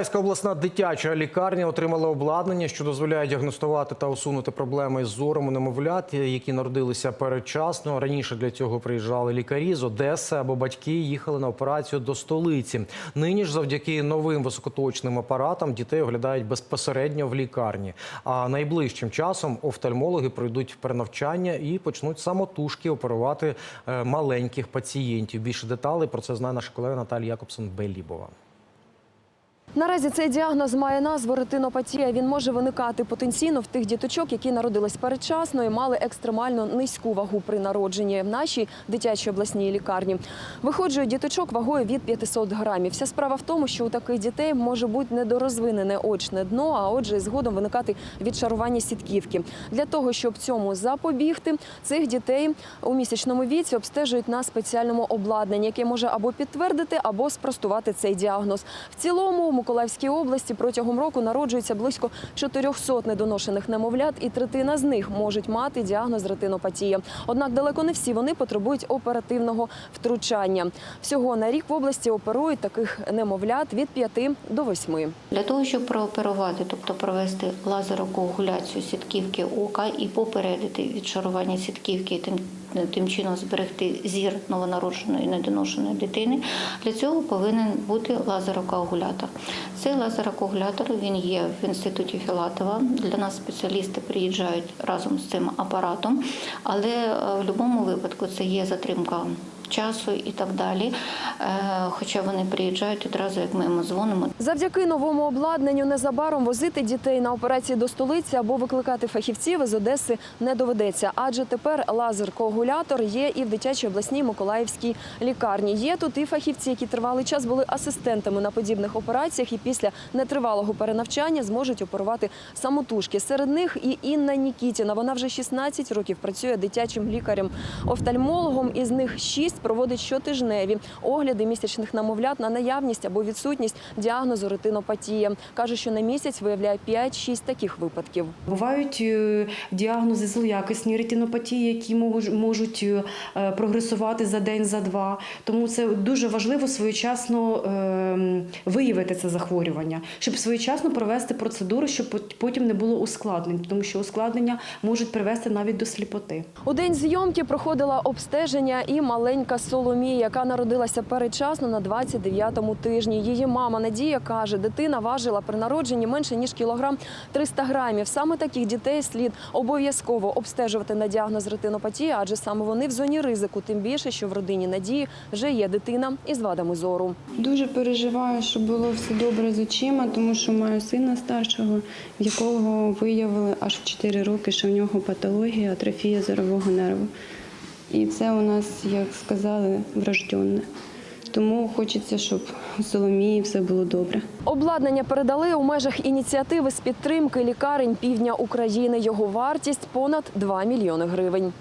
Миколаївська обласна дитяча лікарня отримала обладнання, що дозволяє діагностувати та усунути проблеми із зором у немовлят, які народилися передчасно. Раніше для цього приїжджали лікарі з Одеси або батьки їхали на операцію до столиці. Нині ж, завдяки новим високоточним апаратам, дітей оглядають безпосередньо в лікарні. А найближчим часом офтальмологи пройдуть перенавчання і почнуть самотужки оперувати е, маленьких пацієнтів. Більше деталей про це знає наша колега Наталія Якобсон Белібова. Наразі цей діагноз має назву ретинопатія. Він може виникати потенційно в тих діточок, які народились передчасно і мали екстремально низьку вагу при народженні в нашій дитячій обласній лікарні. Виходжують діточок вагою від 500 грамів. Вся справа в тому, що у таких дітей може бути недорозвинене очне дно, а отже, згодом виникати відшарування сітківки. Для того, щоб цьому запобігти, цих дітей у місячному віці обстежують на спеціальному обладнанні, яке може або підтвердити, або спростувати цей діагноз. В цілому Миколаївській області протягом року народжується близько 400 недоношених немовлят, і третина з них можуть мати діагноз ретинопатія. Однак далеко не всі вони потребують оперативного втручання. Всього на рік в області оперують таких немовлят від 5 до 8. Для того, щоб прооперувати, тобто провести лазерокоагуляцію сітківки ока і попередити відшарування сітківки, тим, тим чином зберегти зір новонародженої недоношеної дитини, для цього повинен бути лазерокоагулятор. Цей лазерокоагулятор він є в інституті Філатова. Для нас спеціалісти приїжджають разом з цим апаратом, але е, в будь-якому випадку це є затримка часу і так далі. Е, Хоча вони приїжджають одразу, як ми йому дзвонимо. Завдяки новому обладнанню незабаром возити дітей на операції до столиці або викликати фахівців із Одеси не доведеться, адже тепер лазер-коагулятор є і в дитячій обласній Миколаївській лікарні. Є тут і фахівці, які тривалий час були асистентами на подібних операціях, і після нетривалого перенавчання зможуть оперувати самотужки. Серед них і Інна Нікітіна. Вона вже 16 років працює дитячим лікарем-офтальмологом. Із них 6 проводить щотижневі огляди місячних намовлят на наявність або відсутність діагнозу ретинопатія. Каже, що на місяць виявляє 5-6 таких випадків. Бувають е, діагнози злоякісні ретинопатії, які мож- можуть е, прогресувати за день, за два. Тому це дуже важливо своєчасно е, виявити це захворювання, щоб своєчасно провести процедуру, щоб пот- потім не було ускладнень, тому що ускладнення можуть привести навіть до сліпоти. У день зйомки проходила обстеження і маленька Соломія, яка народилася передчасно на 29-му тижні. Її мама Надія каже, дитина важила при народженні менше ніж кілограм 300 грамів. Саме таких дітей слід обов'язково обстежувати на діагноз ретинопатії, адже саме вони в зоні ризику, тим більше, що в родині Надії вже є дитина із вадами зору. Дуже переживаю, щоб було все добре з очима, тому що маю сина старшого, в якого виявили аж в 4 роки, що в нього патологія, атрофія зорового нерву. І це у нас, як сказали, врожденне. Тому хочеться, щоб у Соломії все було добре. Обладнання передали у межах ініціативи з підтримки лікарень півдня України. Його вартість понад 2 мільйони гривень.